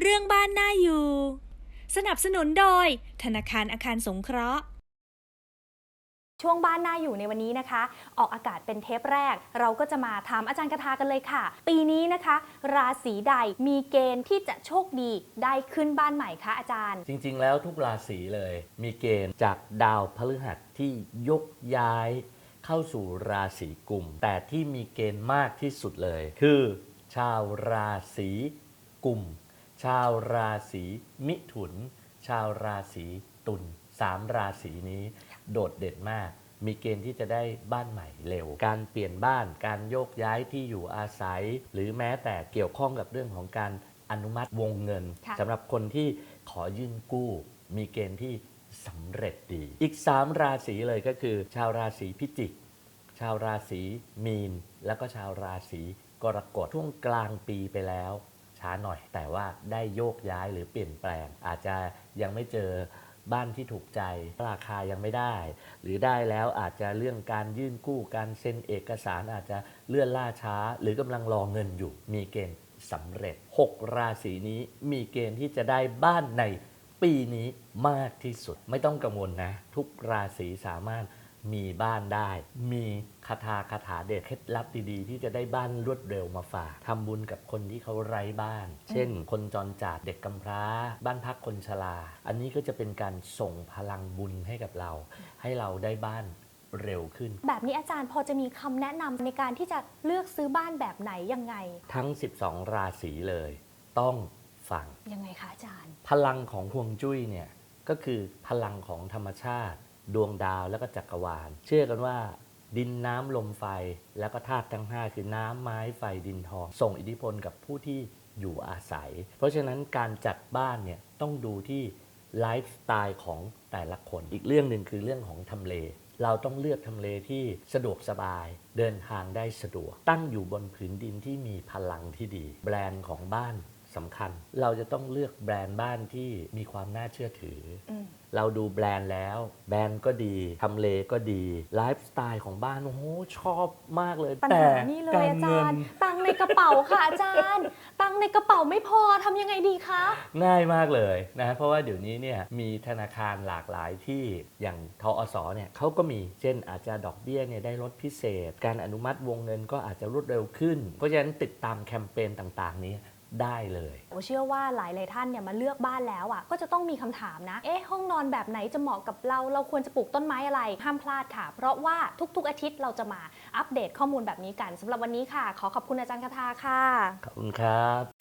เรื่องบ้านน่าอยู่ สนับสนุนโดย ธนาคารอาคารสงเคราะห์ ช่วงบ้านน่าอยู่ในวันนี้นะคะ ออกอากาศเป็นเทปแรก เราก็จะมาถามอาจารย์คาทากันเลยค่ะ ปีนี้นะคะ ราศีใดมีเกณฑ์ที่จะโชคดีได้ขึ้นบ้านใหม่คะอาจารย์ จริง ๆ แล้วทุกราศีเลย มีเกณฑ์จากดาวพฤหัสที่ยกย้ายเข้าสู่ราศีกุม แต่ที่มีเกณฑ์มากที่สุดเลย คือ ชาวราศีกุม ชาวราศีมิถุน ชาวราศีตุลสามราศีนี้โดดเด่นมาก มีเกณฑ์ที่จะได้บ้านใหม่เร็ว การเปลี่ยนบ้าน การโยกย้ายที่อยู่อาศัย หรือแม้แต่เกี่ยวข้องกับเรื่องของการอนุมัติวงเงินค่ะสำหรับคนที่ขอยื่นกู้ มีเกณฑ์ที่สำเร็จดี อีก 3 ราศีเลยก็คือ ชาวราศีพิจิก ชาวราศีมีน แล้วก็ชาวราศีกรกฎช่วงกลางปีไปแล้ว ช้าหน่อย แต่ว่าได้โยกย้ายหรือเปลี่ยนแปลง อาจจะยังไม่เจอบ้านที่ถูกใจ ราคายังไม่ได้ หรือได้แล้วอาจจะเรื่องการยื่นกู้การเซ็นเอกสารอาจจะเลื่อนล่าช้า หรือกำลังรอเงินอยู่ มีเกณฑ์สำเร็จ 6 ราศีนี้มีเกณฑ์ที่จะได้บ้านในปีนี้มากที่สุดไม่ต้องกังวลนะ ทุกราศีสามารถ มีบ้านได้ มีคาถาคาถาเด็ดเคล็ดลับดีๆ ที่จะได้บ้านรวดเร็วมาฝากทำบุญกับคนที่เขาไร้บ้าน เช่น คนจรจัดเด็กกำพร้า บ้านพักคนชรา อันนี้ก็จะเป็นการส่งพลังบุญให้กับเรา ให้เราได้บ้านเร็วขึ้น แบบนี้อาจารย์พอจะมีคำแนะนำในการที่จะเลือกซื้อบ้านแบบไหนยังไง ทั้ง 12 ราศีเลย ต้องฟังยังไงคะอาจารย์ พลังของฮวงจุ้ยเนี่ยก็คือพลังของธรรมชาติ ดวงดาวแล้วก็จักรวาล เชื่อกันว่า ดินน้ำลมไฟแล้วก็ธาตุทั้ง 5 คือน้ำไม้ไฟดินทอง ส่งอิทธิพลกับผู้ที่อยู่อาศัย เพราะฉะนั้นการจัดบ้านเนี่ยต้องดูที่ไลฟ์สไตล์ของแต่ละคน อีกเรื่องหนึ่งคือเรื่องของทำเล เราต้องเลือกทำเลที่สะดวกสบาย เดินทางได้สะดวก ตั้งอยู่บนผืนดินที่มีพลังที่ดี แบรนด์ของบ้าน สำคัญ เราจะต้องเลือกแบรนด์บ้านที่มีความน่าเชื่อถืออมเราดูแบรนด์แล้ว แบรนด์ก็ดีทำเลก็ดีไลฟ์สไตล์ของบ้านโอ้โหชอบมากเลยปัญแต่หานี่เลยกอาจารย์เงินตังค์ในกระเป๋าค่ะอาจารย์ ตังค์ในกระเป๋าไม่พอทำยังไงดีคะ ง่ายมากเลยนะเพราะว่าเดี๋ยวนี้เนี่ยมีธนาคารหลากหลายที่อย่างทอสเนี่ยเขาก็มีเช่นอาจจะดอกเบี้ยเนี่ยได้ลดพิเศษ การอนุมัติวงเงินก็อาจจะรวดเร็วขึ้น เพราะฉะนั้นติดตามแคมเปญต่าง ๆ นี้ ได้เลย โอเชื่อว่าหลายหลายๆท่านเนี่ยมาเลือกบ้านแล้วอะก็จะต้องมีคำถามนะ เอ๊ะห้องนอนแบบไหนจะเหมาะกับเรา เราควรจะปลูกต้นไม้อะไร ห้ามพลาดค่ะ เพราะว่าทุกๆอาทิตย์เราจะมาอัปเดตข้อมูลแบบนี้กันสำหรับวันนี้ค่ะ ขอขอบคุณอาจารย์คาทาค่ะ ขอบคุณครับ